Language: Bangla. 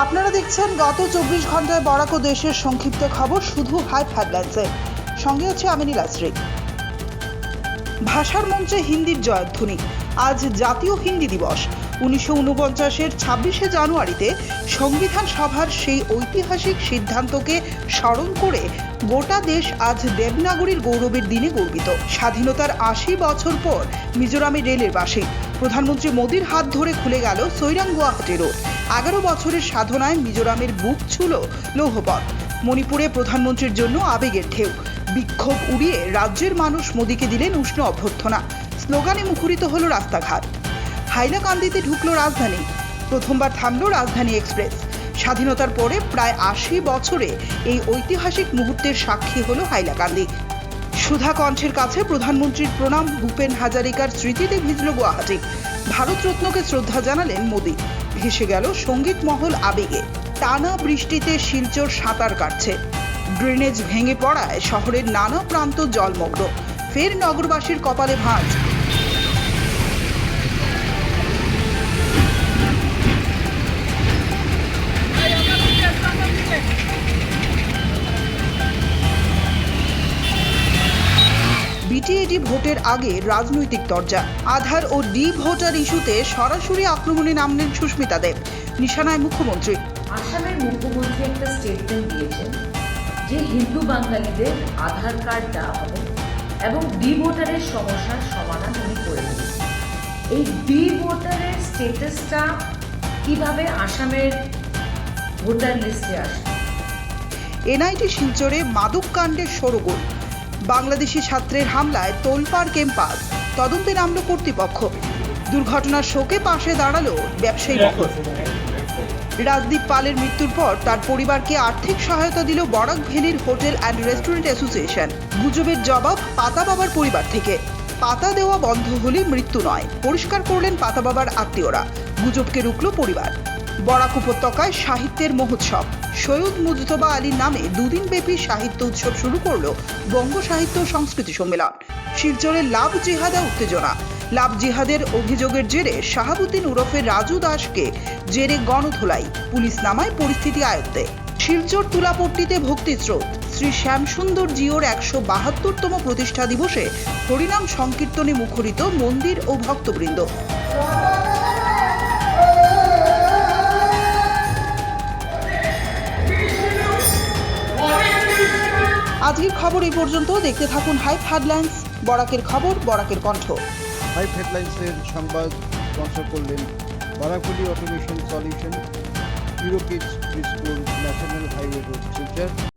আপনারা দেখছেন গত চব্বিশ ঘন্টায় বরাক দেশের সংক্ষিপ্ত খবর, শুধু হাইপ হেডলাইন্সে। সঙ্গে হচ্ছে আমি নীলাশ্রী ভাষার মঞ্চে হিন্দির জয়ধ্বনি। আজ জাতীয় হিন্দি দিবস। উনিশশো উনপঞ্চাশের ছাব্বিশে জানুয়ারিতে সংবিধান সভার সেই ঐতিহাসিক সিদ্ধান্তকে স্মরণ করে গোটা দেশ আজ দেবনাগরীর গৌরবের দিনে গর্বিত। স্বাধীনতার আশি বছর পর মিজোরামে রেলের বাসে প্রধানমন্ত্রী মোদীর হাত ধরে খুলে গেল সৈরাং গুয়াহাটি রোড। এগারো বছরের সাধনায় মিজোরামের বুক ছুল লৌহপথ। মণিপুরে প্রধানমন্ত্রীর জন্য আবেগের ঢেউ। বিক্ষোভ উড়িয়ে রাজ্যের মানুষ মোদীকে দিলেন উষ্ণ অভ্যর্থনা। স্লোগানে মুখরিত হলো রাস্তাঘাট। হাইলাকান্দিতে ঢুকলো রাজধানী। প্রথমবার থামলো রাজধানী এক্সপ্রেস। স্বাধীনতার পরে প্রায় আশি বছরে এই ঐতিহাসিক মুহূর্তের সাক্ষী হলো হাইলাকান্দি। সুধা কণ্ঠের কাছে প্রধানমন্ত্রীর প্রণাম, ভূপেন হাজারিকার স্মৃতিতে ভিজল গুয়াহাটি। ভারতরত্নকে শ্রদ্ধা জানালেন মোদী। ভেসে গেল সংগীত মহল আবেগে। টানা বৃষ্টিতে শিলচর সাঁতার কাটছে। ড্রেনেজ ভেঙে পড়ায় শহরের নানা প্রান্ত জলমগ্ন। ফের নগরবাসীর কপালে ভাঁজ। বিটিএডি ভোটের আগে রাজনৈতিক দরজা। আধার ও ডি ভোটার ইস্যুতে সরাসরি আক্রমণে নামলেন সুস্মিতা দেব নিশানায় মুখ্যমন্ত্রী। আসামের মুখ্যমন্ত্রী একটা স্টেটমেন্ট দিয়েছেন যে হিন্দু বাঙালিদের আধার কার্ড দেওয়া হবে এবং ডি ভোটারের সমস্যার সমাধান উনি করে দেবেন এই ডি ভোটারের স্টেটাসটা কীভাবে আসামের ভোটার লিস্টে আসে এনআইটি শিলচরে মাদক কাণ্ডের সরগোল বাংলাদেশি ছাত্রের হামলায় তোলপাড় ক্যাম্পাস তদন্তে নামল কর্তৃপক্ষ। দুর্ঘটনার শোকে পাশে দাঁড়াল ব্যবসায়ী মহল রাজদীপ পালের মৃত্যুর পর তার পরিবারকে আর্থিক সহায়তা দিল বরাক ভ্যালির হোটেল অ্যান্ড রেস্টুরেন্ট অ্যাসোসিয়েশন। গুজবের জবাব পাতা বাবার পরিবার থেকে। পাতা দেওয়া বন্ধ হলে মৃত্যু নয়। পরিষ্কার করলেন পাতা বাবার আত্মীয়রা। গুজবকে রুখল পরিবার। বরাক উপত্যকায় সাহিত্যের মহোৎসব। সৈয়দ মুজতবা আলীর নামে দুদিন ব্যাপী সাহিত্য উৎসব শুরু করল বঙ্গ সাহিত্য সংস্কৃতি সম্মেলন। শিলচরের লাভ জিহাদা উত্তেজনা। লাভ জিহাদের অভিযোগের জেরে শাহাবুদ্দিন ওরফে রাজু দাসকে জেরে গণধোলাই, পুলিশ নামায় পরিস্থিতি আয়ত্তে। শিলচর তুলাপট্টিতে ভক্তিস্রোত শ্রী শ্যামসুন্দর জিওর একশো বাহাত্তরতম প্রতিষ্ঠা দিবসে হরিনাম সংকীর্তনে মুখরিত মন্দির ও ভক্তবৃন্দ। আজকের খবর এই পর্যন্ত। দেখতে থাকুন হাইপ হেডলাইন্স বরাকের খবর, বরাকের কণ্ঠ। হাইপ হেডলাইন্সের সংবাদ স্পন্সর করলেন Barakuli automation solution EuroKids school national highway road Silchar